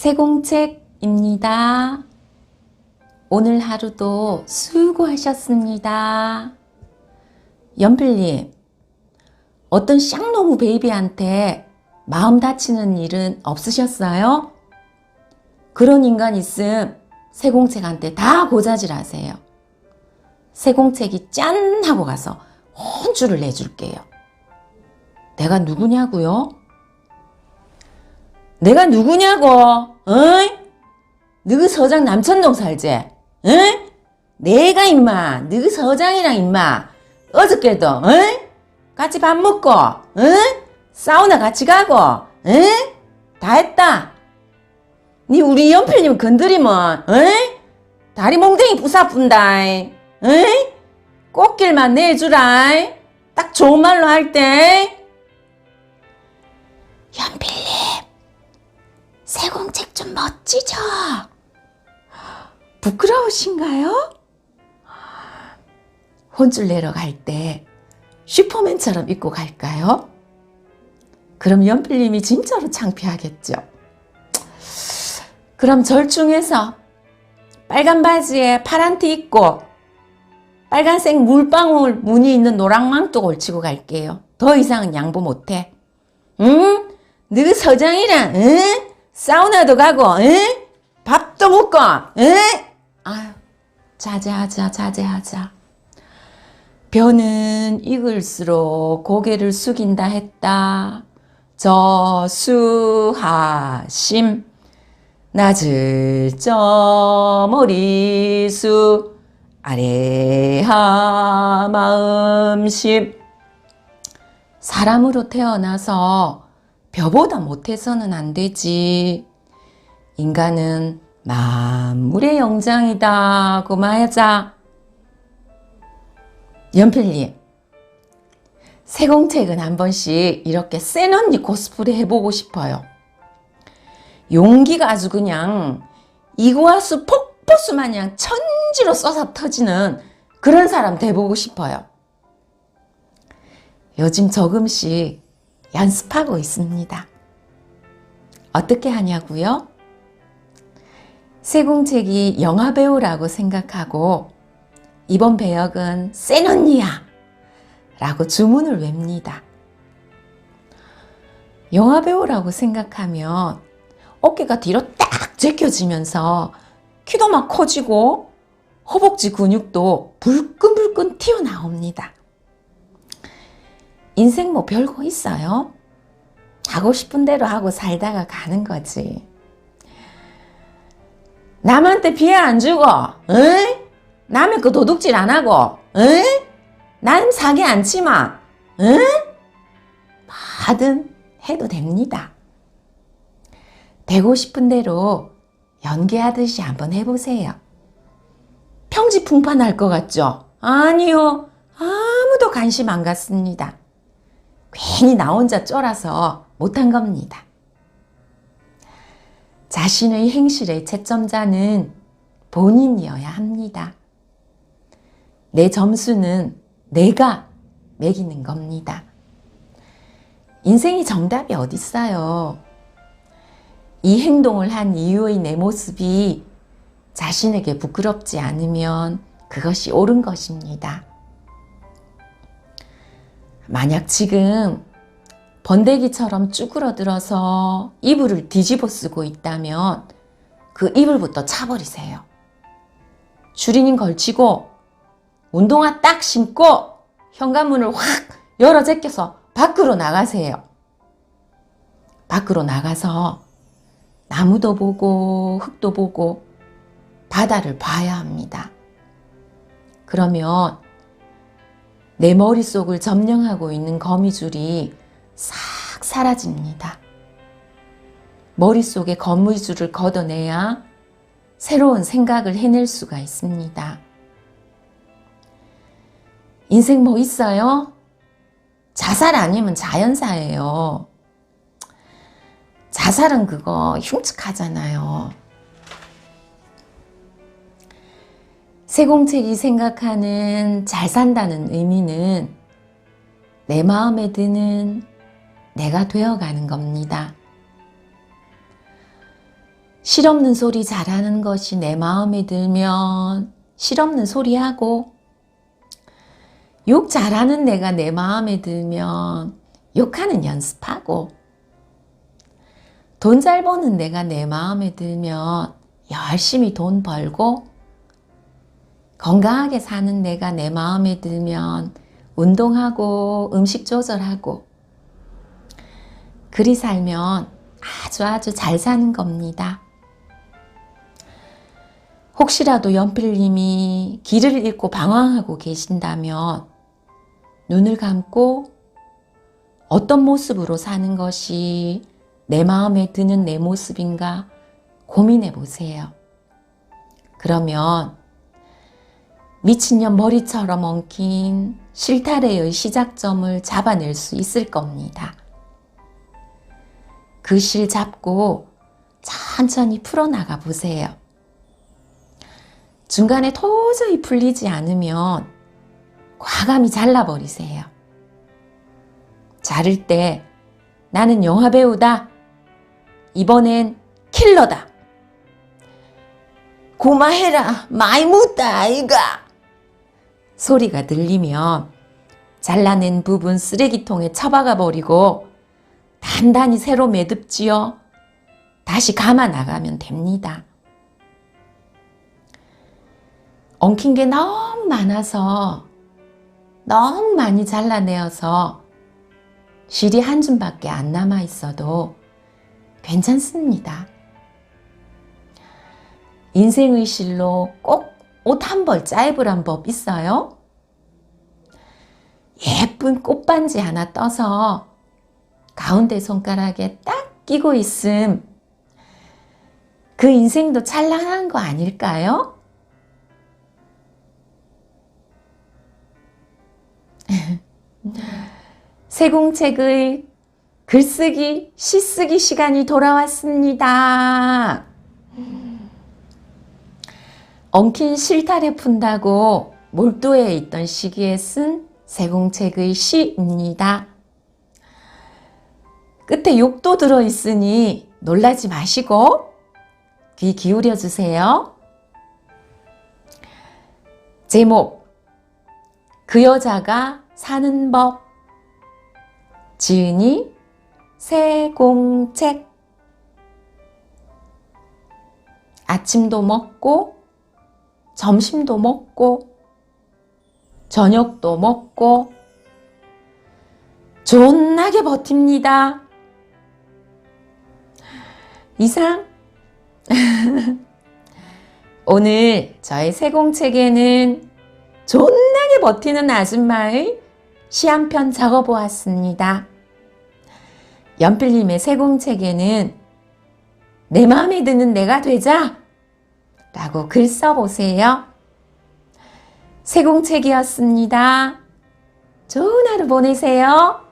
세공책입니다. 오늘 하루도 수고하셨습니다. 연필님, 어떤 쌍놈의 베이비한테 마음 다치는 일은 없으셨어요? 그런 인간 있음 세공책한테 다 고자질 하세요. 세공책이 짠 하고 가서 혼쭐을 내줄게요. 내가 누구냐고요? 내가 누구냐고? 어이? 너그 서장 남천동 살지? 응? 내가 임마, 너그 서장이랑 임마, 어저께도, 응? 같이 밥 먹고, 응? 사우나 같이 가고, 응? 다 했다. 니 우리 연필님 건드리면, 응? 다리 몽댕이 부사푼다, 응? 꽃길만 내주라, 딱 좋은 말로 할 때. 연필님. 세공책 좀 멋지죠? 부끄러우신가요? 혼쭐 내러 갈 때 슈퍼맨처럼 입고 갈까요? 그럼 연필님이 진짜로 창피하겠죠. 그럼 절충해서 빨간 바지에 파란 티 입고 빨간색 물방울 무늬 있는 노랑 망토 걸치고 갈게요. 더 이상은 양보 못해. 응? 너 서장이랑 응? 사우나도 가고, 응? 밥도 먹고, 응? 아유, 자제하자, 자제하자. 벼는 익을수록 고개를 숙인다 했다. 저수하심, 낮을 저 머리수, 아래하 마음심. 사람으로 태어나서 벼보다 못해서는 안 되지. 인간은 만물의 영장이다. 고 말하자. 연필님, 세공책은 한 번씩 이렇게 센 언니 코스프레 해보고 싶어요. 용기가 아주 그냥 이구아수 폭포수 마냥 천지로 쏟아 터지는 그런 사람 돼보고 싶어요. 요즘 조금씩 연습하고 있습니다. 어떻게 하냐고요? 세공책이 영화배우라고 생각하고 이번 배역은 센 언니야 라고 주문을 외웁니다. 영화배우라고 생각하면 어깨가 뒤로 딱 제껴지면서 키도 막 커지고 허벅지 근육도 불끈불끈 튀어나옵니다. 인생 뭐 별거 있어요? 하고 싶은 대로 하고 살다가 가는 거지. 남한테 피해 안 주고, 응? 남의 그 도둑질 안 하고, 응? 남 사기 안 치마, 응? 뭐든 해도 됩니다. 되고 싶은 대로 연기하듯이 한번 해보세요. 평지풍파 날 것 같죠? 아니요. 아무도 관심 안 갖습니다. 괜히 나 혼자 쫄아서 못한 겁니다. 자신의 행실의 채점자는 본인이어야 합니다. 내 점수는 내가 매기는 겁니다. 인생이 정답이 어딨어요. 이 행동을 한 이후의 내 모습이 자신에게 부끄럽지 않으면 그것이 옳은 것입니다. 만약 지금 번데기처럼 쭈그러들어서 이불을 뒤집어 쓰고 있다면 그 이불부터 차버리세요. 주리닝 걸치고 운동화 딱 신고 현관문을 확 열어 제껴서 밖으로 나가세요. 밖으로 나가서 나무도 보고 흙도 보고 바다를 봐야 합니다. 그러면 내 머릿속을 점령하고 있는 거미줄이 싹 사라집니다. 머릿속에 거미줄을 걷어내야 새로운 생각을 해낼 수가 있습니다. 인생 뭐 있어요? 자살 아니면 자연사예요. 자살은 그거 흉측하잖아요. 세공책이 생각하는 잘 산다는 의미는 내 마음에 드는 내가 되어가는 겁니다. 실없는 소리 잘하는 것이 내 마음에 들면 실없는 소리 하고 욕 잘하는 내가 내 마음에 들면 욕하는 연습하고 돈 잘 버는 내가 내 마음에 들면 열심히 돈 벌고 건강하게 사는 내가 내 마음에 들면 운동하고 음식 조절하고 그리 살면 아주 아주 잘 사는 겁니다. 혹시라도 연필님이 길을 잃고 방황하고 계신다면 눈을 감고 어떤 모습으로 사는 것이 내 마음에 드는 내 모습인가 고민해 보세요. 그러면 미친년 머리처럼 엉킨 실타래의 시작점을 잡아낼 수 있을 겁니다. 그 실 잡고 천천히 풀어나가 보세요. 중간에 도저히 풀리지 않으면 과감히 잘라버리세요. 자를 때 나는 영화 배우다. 이번엔 킬러다. 고마해라. 많이 묻다, 아이가. 소리가 들리면 잘라낸 부분 쓰레기통에 처박아 버리고 단단히 새로 매듭지어 다시 감아 나가면 됩니다. 엉킨 게 너무 많아서 너무 많이 잘라내어서 실이 한 줌밖에 안 남아 있어도 괜찮습니다. 인생의 실로 꼭 옷 한벌 짜입으란 법 있어요? 예쁜 꽃반지 하나 떠서 가운데 손가락에 딱 끼고 있음. 그 인생도 찬란한 거 아닐까요? 세공책의 글쓰기, 시쓰기 시간이 돌아왔습니다. 엉킨 실타래 푼다고 몰두해 있던 시기에 쓴 세공책의 시입니다. 끝에 욕도 들어있으니 놀라지 마시고 귀 기울여 주세요. 제목 그 여자가 사는 법 지은이 세공책 아침도 먹고 점심도 먹고 저녁도 먹고 존나게 버팁니다. 이상 오늘 저의 세공책에는 존나게 버티는 아줌마의 시 한 편 적어보았습니다. 연필님의 세공책에는 내 마음에 드는 내가 되자 라고 글 써보세요. 세공책이었습니다. 좋은 하루 보내세요.